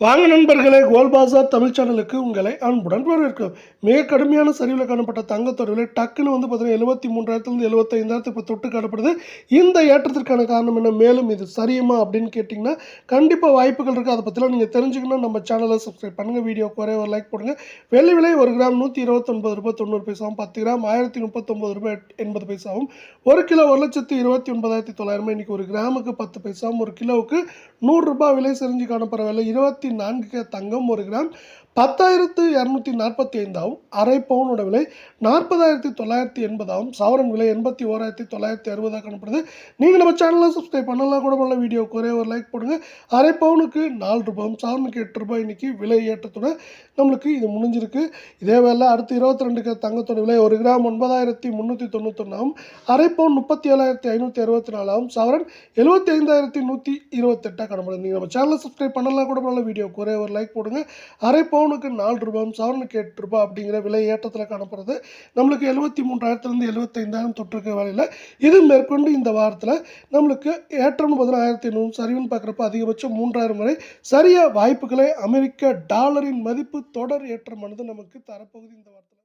வாங்க நண்பர்களே கோல் பாசார் தமிழ் சேனலுக்கு உங்களை அன்புடன் வரவேற்கும் மிக கடுமையான சரிவில் காணப்பட்ட தங்கத்தோட விலை டக்குன்னு வந்து பார்த்தீங்கன்னா எழுபத்தி மூன்றாயிரத்துலேருந்து எழுபத்தைந்தாயிரத்து இப்போ தொட்டு காணப்படுது. இந்த ஏற்றத்திற்கான காரணம் என்ன? மேலும் இது சரியுமா அப்படின்னு கேட்டிங்கன்னா கண்டிப்பாக வாய்ப்புகள் இருக்குது அதை பற்றிலாம் நீங்கள் தெரிஞ்சுக்கணும் நம்ம சேனலை சப்ஸ்கிரைப் பண்ணுங்கள் வீடியோ குறைய ஒரு லைக் போடுங்க. வெள்ளி விலை ஒரு கிராம் நூற்றி இருபத்தொன்பது ரூபாய் தொண்ணூறு பைசாவும் பத்து கிராம் ஆயிரத்தி முப்பத்தொம்பது ரூபாய் எண்பது பைசாவும் ஒரு கிலோ ஒரு லட்சத்து இருபத்தி ஒன்பதாயிரத்தி தொள்ளாயிரமா இன்றைக்கி ஒரு கிராமுக்கு பத்து பைசாவும் ஒரு கிலோவுக்கு நூறுரூபா விலை செறிஞ்சு காணப்படுற விலை இருபத்தி நான்கு தங்கம் ஒரு கிராம் பத்தாயிரத்து இரநூத்தி நாற்பத்தி ஐந்தாவும் அரை பவுனோட விலை நாற்பதாயிரத்தி தொள்ளாயிரத்தி எண்பதாகவும் சவரன் விலை எண்பத்தி ஓராயிரத்தி தொள்ளாயிரத்தி அறுபதாக காணப்படுது. நீங்கள் நம்ம சேனலில் சப்ஸ்கிரைப் பண்ணலாம் கூட பண்ணல வீடியோ குறைய ஒரு லைக் போடுங்க. அரை பவுனுக்கு நாலு ரூபாயும் சவரனுக்கு எட்டு ரூபாய் இன்னைக்கு விலை ஏற்றத்தோட நம்மளுக்கு இது முடிஞ்சிருக்கு. இதே வேலை அடுத்து இருபத்தி ரெண்டுக்கு தங்கத்தோட விலை ஒரு கிராம் ஒன்பதாயிரத்தி முந்நூற்றி தொண்ணூத்தொன்னாகவும் அரை பவுன் முப்பத்தி ஏழாயிரத்தி ஐநூற்றி அறுபத்தி நாலாவும். சவரன் எழுபத்தி ஐந்தாயிரத்தி நூற்றி இருபத்தெட்டாக காணப்படுது. நீங்கள் நம்ம சேனலில் சப்ஸ்கிரைப் பண்ணலாம் கூட பண்ணல வீடியோ குறைய ஒரு லைக் போடுங்க. அரை பவுனுக்கு நாலு ரூபாயும் சவரனுக்கு எட்டு ரூபாய் அப்படிங்கிற விலை ஏற்றத்தில் காணப்படுறது. நம்மளுக்கு எழுபத்தி மூன்றாயிரத்துலேருந்து எழுபத்தைந்தாயிரம் தொற்றுக்கு வேலையில் இது மேற்கொண்டு இந்த வாரத்தில் நம்மளுக்கு ஏற்றம்னு பார்த்தீங்கன்னா ஆயிரத்தி ஐநூறு சரிவுன்னு பார்க்குறப்ப அதிகபட்சம் மூன்றாயிரம் வரை சரியாக வாய்ப்புகளை அமெரிக்க டாலரின் மதிப்பு தொடர் ஏற்றமானது நமக்கு தரப்போகுது இந்த வாரத்தில்.